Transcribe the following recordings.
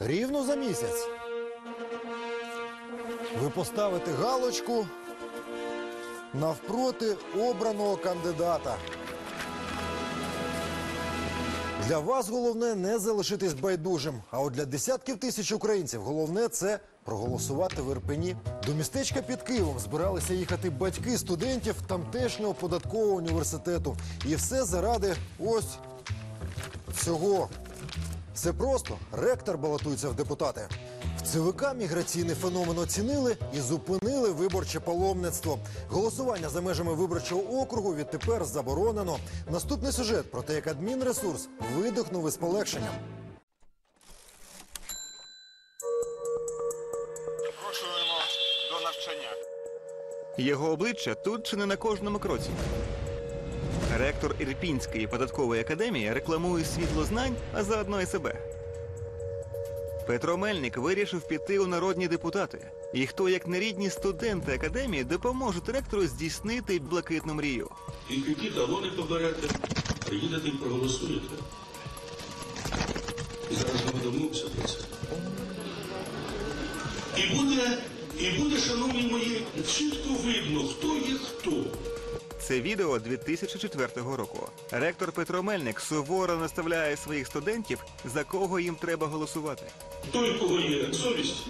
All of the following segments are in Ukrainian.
Рівно за місяць. Ви поставите галочку навпроти обраного кандидата. Для вас головне не залишитись байдужим. А от для десятків тисяч українців головне це проголосувати в Ірпені. До містечка під Києвом збиралися їхати батьки студентів тамтешнього податкового університету. І все заради ось цього. Все просто. Ректор балотується в депутати. В ЦВК міграційний феномен оцінили і зупинили виборче паломництво. Голосування за межами виборчого округу відтепер заборонено. Наступний сюжет про те, як адмінресурс видихнув із полегшенням. Запрошуємо до навчання. Його обличчя тут чи не на кожному кроці. Ректор Ірпінської податкової академії рекламує світло знань, а заодно і себе. Петро Мельник вирішив піти у народні депутати. І хто, як нерідні студенти академії, допоможуть ректору здійснити блакитну мрію. І які талони поберете, приїдете і проголосуєте. І зараз ми домовимося про це. І буде, і буде, шановні мої, чітко видно, хто є хто. Це відео 2004 року. Ректор Петро Мельник суворо наставляє своїх студентів, за кого їм треба голосувати. Той, у кого є совість,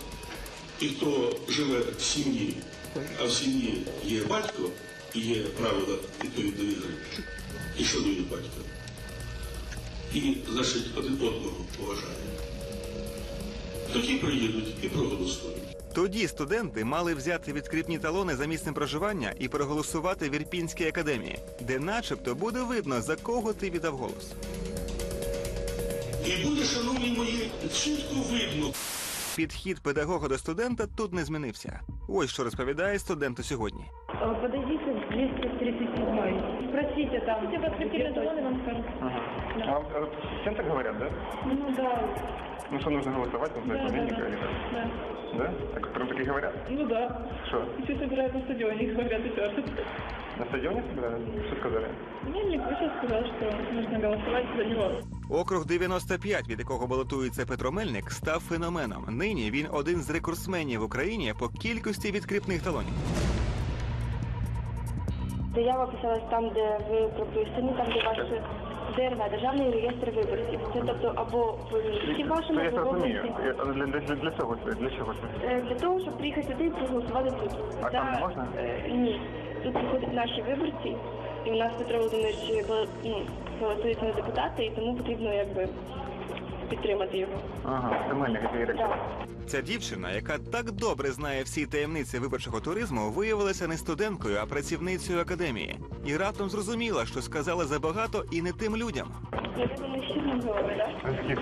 і хто живе в сім'ї, а в сім'ї є батько і є правила відповідної гри, і що є батько. І, значить, один одного поважає. Тоді приїдуть і проголосують. Тоді студенти мали взяти відкріпні талони за місцем проживання і проголосувати в Ірпінській академії, де, начебто, буде видно, за кого ти віддав голос. І буде, шановні мої, чітко видно, Підхід педагога до студента тут не змінився. Ось що розповідає студенту сьогодні. Э, Подойдите в 237 Спросите там. Если подкрепили талоны, вам скажут. А вам э, всем так говорят, да? Ну да. Ну что, нужно голосовать, нужно Да, да, изменить да. или как? да. Да? Так прям таки говорят? Ну да. Что? Все собирают на стадионе, говорят и. На стадионе собирали? Что сказали? Мне не сейчас сказал, что нужно голосовать за него. Округ 95, від якого балотується Петро Мельник, став феноменом. Нині він один з рекордсменів в Україні по кількості відкріпних талонів. Заява писалась там, де ви прописані, там, де ваш ДРВ, Державний реєстр виборців. Це тобто або в місті вашому, або в розумію. області. Я- Для, для, для чого це? Для чого це? Е, Для того, щоб приїхати сюди і проголосувати тут. А там можна? е, Ні. Тут приходять наші виборці, і у нас Петро Володимирович бал- ну, балотується на депутати, і тому потрібно якби підтримати його. Ага, мельник, який. Так. Ця дівчина, яка так добре знає всі таємниці виборчого туризму, виявилася не студенткою, а працівницею академії. І раптом зрозуміла, що сказала забагато і не тим людям. Я думаю, що не голови, так?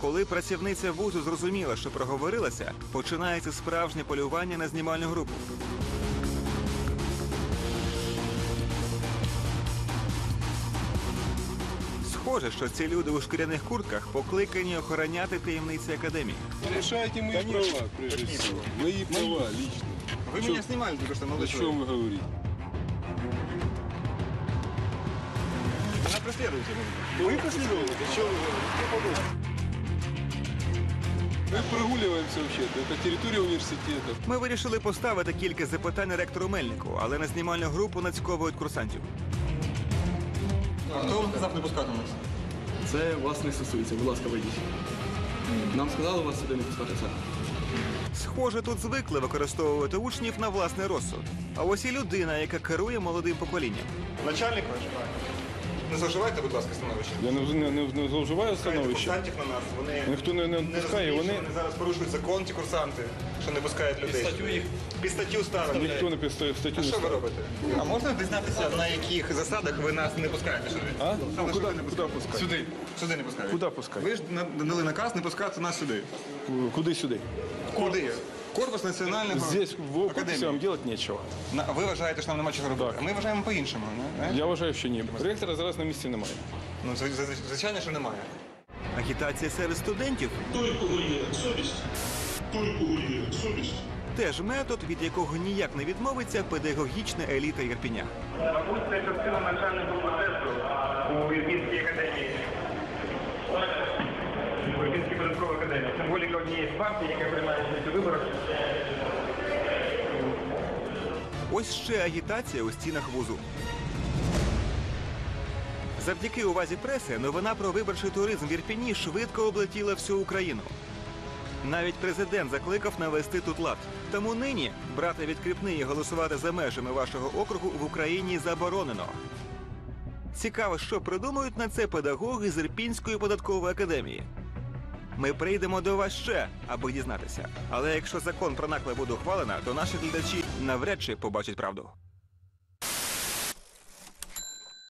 Коли працівниця вузу зрозуміла, що проговорилася, починається справжнє полювання на знімальну групу. Схоже, що ці люди у шкіряних куртках покликані охороняти таємниці академії. Решайте мои права, прежде всего. Мои права лично. Ви мене знімали тільки що О чем вы говорите? Вона преслідується. Вы преследовали? О чем вы говорите? Мы прогуливаемся вообще-то. Это территория университета. Ми вирішили поставити кілька запитань ректору Мельнику, але на знімальну групу нацьковують курсантів. А хто вам сказав не пускати нас? Це вас не стосується, будь ласка, вийдіть. Нам сказали вас сюди не пускати це. Схоже, тут звикли використовувати учнів на власний розсуд. А ось і людина, яка керує молодим поколінням. Начальник ваш? Не зловживайте, будь ласка, становище. Я не, не, не, не зловживаю становище. Курсантів на нас. Вони Ніхто не, не не пускає, розуміють, вони... що вони зараз порушують закон, ці курсанти, що не пускають людей. Під статтю їх? Під статтю ставили. Ніхто не підставив статтю. А не що ви робите? А можна дізнатися, на яких засадах ви нас не пускаєте сюди? А? Ну, куди, не куди пускаєте? пускати? Сюди. Сюди не пускають. Куди пускати? Ви ж на- дали наказ не пускати нас сюди. Куди сюди? Куди? Корпус національного Здесь в академії. вам делать нечего. На- Ви вважаєте, що нам нема чого робити. Так. А ми вважаємо по-іншому. не? Я вважаю, що ні. Ректора зараз на місці немає. Ну, зв- зв- звичайно, що немає. Агітація серед студентів той, у кого є совість, той, у кого є совість, теж метод, від якого ніяк не відмовиться педагогічна еліта Єрпіня. Напустите частину навчального процесу у Ірпінській академії. Ірпінська податкова академія. Символіка однієї з партій, яка приймає участь у виборах. Ось ще агітація у стінах вузу. Завдяки увазі преси новина про виборчий туризм в Ірпіні швидко облетіла всю Україну. Навіть президент закликав навести тут лад. Тому нині брати відкріпний і голосувати за межами вашого округу в Україні заборонено. Цікаво, що придумають на це педагоги з Ірпінської податкової академії. Ми прийдемо до вас ще, аби дізнатися. Але якщо закон про наклеп буде ухвалено, то наші глядачі навряд чи побачать правду.